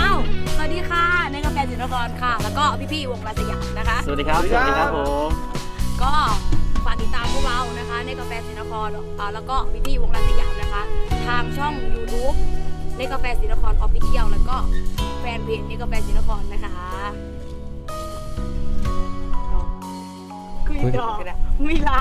อ้าว สวัสดีค่ะในกาแฟสินครค่ะ แล้วก็พี่ๆวงราศยามนะคะ สวัสดีครับ สวัสดีครับผม ก็ฝากติดตามพวกเรานะคะ ในกาแฟสินครอ่าแล้วก็พี่ๆวงราศยามนะคะ ทางช่อง YouTube ในกาแฟสินครออฟฟิเชียลแล้วก็แฟนเพจในกาแฟสินครนะคะคุยดอกไม่ลา